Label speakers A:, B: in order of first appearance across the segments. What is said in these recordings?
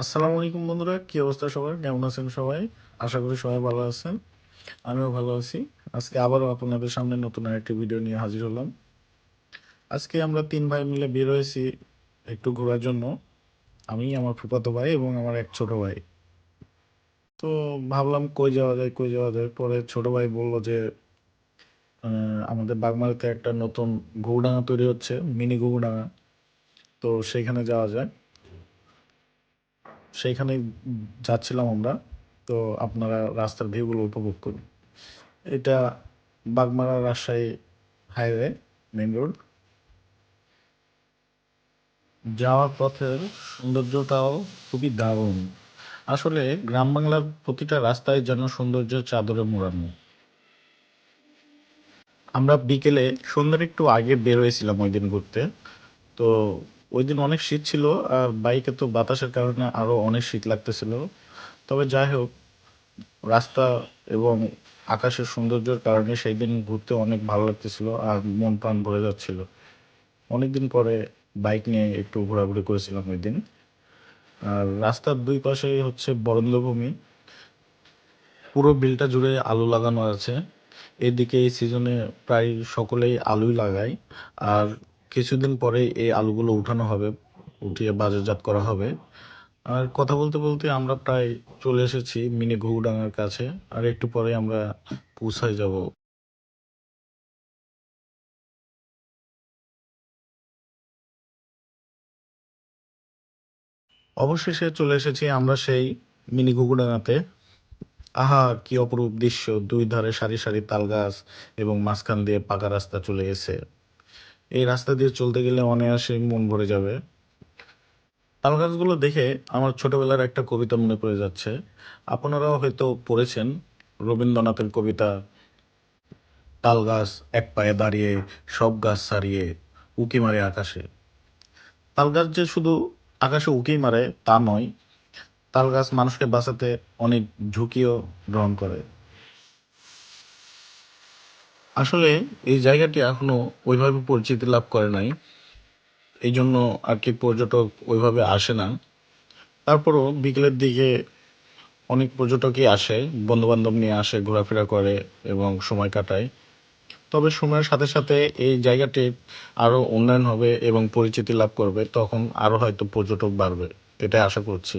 A: আসসালামু আলাইকুম বন্ধুরা, কি অবস্থা সবার? কেমন আছেন সবাই? আশা করি সবাই ভালো আছেন। আমিও ভালো আছি। আজকে আবারও আপনাদের সামনে নতুন আরেকটি ভিডিও নিয়ে হাজির হলাম। আজকে আমরা তিন ভাই মিলে বের হয়েছি একটু ঘোরার জন্য। আমি, আমার ফুফাতো ভাই এবং আমার এক ছোট ভাই। তো ভাবলাম কই যাওয়া যায়, কই যাওয়া যায়? পরে ছোট ভাই বলল যে আমাদের বাগমারাতে একটা নতুন গৌডাঙ্গা তৈরি হচ্ছে, মিনি গৌডাঙ্গা তো সেখানে যাওয়া যায় সেইখানে যাচ্ছিলাম আমরা। তো আপনারা রাস্তার ভিউগুলো উপভোগ করুন। এটা Bagmara Rajshahi highway main road যাওয়ার পথের সৌন্দর্যটাও খুবই দারুণ। আসলে গ্রাম বাংলার প্রতিটা রাস্তায় যেন সৌন্দর্যের চাদরে মোড়ানো। আমরা বিকেলে সন্ধ্যার একটু আগে বের হয়েছিলাম ওই দিন ঘুরতে। তো ওই দিন অনেক শীত ছিল, আর বাইকে তো বাতাসের কারণে আরও অনেক শীত লাগতেছিল। তবে যাই হোক, রাস্তা এবং আকাশের সৌন্দর্যের কারণে সেই দিন ঘুরতে অনেক ভালো লাগতেছিল আর মন প্রাণ ভরে যাচ্ছিল। অনেকদিন পরে বাইক নিয়ে একটু ঘোরাঘুরি করেছিলাম ওই দিন আর রাস্তার দুই পাশে হচ্ছে বরেন্দ্রভূমি। পুরো বিলটা জুড়ে আলু লাগানো আছে। এদিকে এই সিজনে প্রায় সকলেই আলুই লাগায়। আর কিছুদিন পরে এই আলুগুলো উঠানো হবে, উঠিয়ে বাজারজাত করা হবে। আর কথা বলতে বলতে আমরা প্রায় চলে এসেছি মিনি ঘুঘুডাঙ্গার কাছে, আর একটু পরে আমরা পৌঁছায় যাব। অবশেষে চলে এসেছি আমরা সেই মিনি ঘুঘুডাঙ্গাতে। আহা, কি অপরূপ দৃশ্য, দুই ধারে সারি সারি তাল গাছ এবং মাঝখান দিয়ে পাকা রাস্তা চলে গেছে এই রাস্তা দিয়ে চলতে গেলে অনায়াসে মন ভরে যাবে। তাল গাছগুলো দেখে আমার ছোটবেলার একটা কবিতা মনে পড়ে যাচ্ছে। আপনারাও হয়তো পড়েছেন রবীন্দ্রনাথের কবিতা, তাল গাছ এক পায়ে দাঁড়িয়ে, সব গাছ ছাড়িয়ে উকি মারে আকাশে। তাল গাছ যে শুধু আকাশে উকি মারে তা নয়, তাল গাছ মানুষকে বাঁচাতে অনেক ঝুঁকিও গ্রহণ করে। আসলে এই জায়গাটি এখনও ওইভাবে পরিচিতি লাভ করে নাই। এই জন্য আর কি পর্যটক ওইভাবে আসে না। তারপরও বিকেলের দিকে অনেক পর্যটকই আসে বন্ধু বান্ধব নিয়ে আসে, ঘোরাফেরা করে এবং সময় কাটায়। তবে সময়ের সাথে সাথে এই জায়গাটি আরও উন্নয়ন হবে এবং পরিচিতি লাভ করবে, তখন আরও হয়তো পর্যটক বাড়বে, এটাই আশা করছি।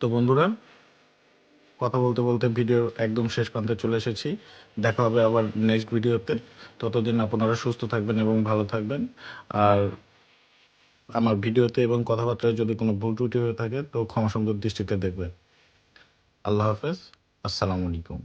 A: তো বন্ধুরা কথা বলতে বলতে ভিডিও একদম শেষ প্রান্তে চলে এসেছি। দেখা হবে আবার নেক্সট ভিডিওতে ততদিন আপনারা সুস্থ থাকবেন এবং ভালো থাকবেন। আর আমার ভিডিওতে এবং কথাবার্তায় যদি কোনো ভুল ত্রুটি হয়ে থাকে, তো ক্ষমা সুন্দর দৃষ্টিতে দেখবেন। আল্লাহ হাফেজ। আসসালামু আলাইকুম।